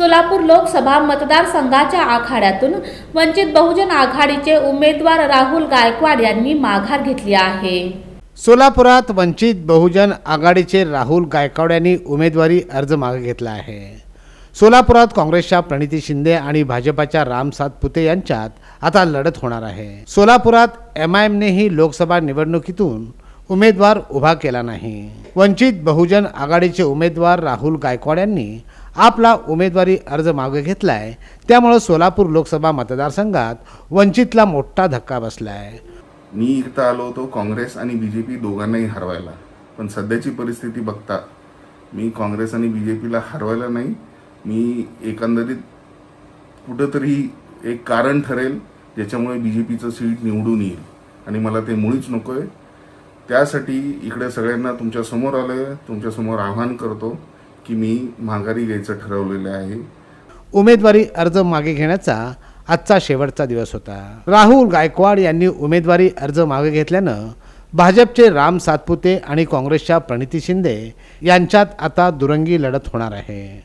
सोलापूर लोकसभा मतदारसंघाच्या आखाड्यातून वंचित बहुजन आघाडीचे उमेदवार राहुल गायकवाड यांनी माघार घेतली आहे. सोलापुरात वंचित बहुजन आघाडीचे राहुल गायकवाड यांनी उमेदवारी अर्ज मागे घेतला आहे. सोलापुरात काँग्रेसच्या प्रणिती शिंदे आणि भाजपाच्या राम सातपुते यांच्यात आता लढत होणार आहे. सोलापुरात एम आय एमनेही लोकसभा निवडणुकीतून उमेदवार उभा केला नाही. वंचित बहुजन आघाडीचे उमेदवार राहुल गायकवाड यांनी आपला उमेदवारी अर्ज मागे घेतला आहे त्यामुळं सोलापूर लोकसभा मतदारसंघात वंचितला मोठा धक्का बसला आहे मी इथं आलो होतो काँग्रेस आणि बी जे पी दोघांनाही हरवायला. पण सध्याची परिस्थिती बघता मी काँग्रेस आणि बी जे पीला हरवायला नाही. मी एकंदरीत कुठंतरी एक कारण ठरेल ज्याच्यामुळे बी जे पीचं सीट निवडून येईल. आणि मला ते मुळीच नको आहे त्यासाठी इकडे सगळ्यांना तुमच्यासमोर आलो आहे तुमच्यासमोर आव्हान करतो. की मी माघारी घ्यायचं ठरवलेलं आहे. उमेदवारी अर्ज मागे घेण्याचा आजचा शेवटचा दिवस होता. राहुल गायकवाड यांनी उमेदवारी अर्ज मागे घेतल्यानं भाजपचे राम सातपुते आणि काँग्रेसच्या प्रणिती शिंदे यांच्यात आता दुरंगी लढत होणार आहे.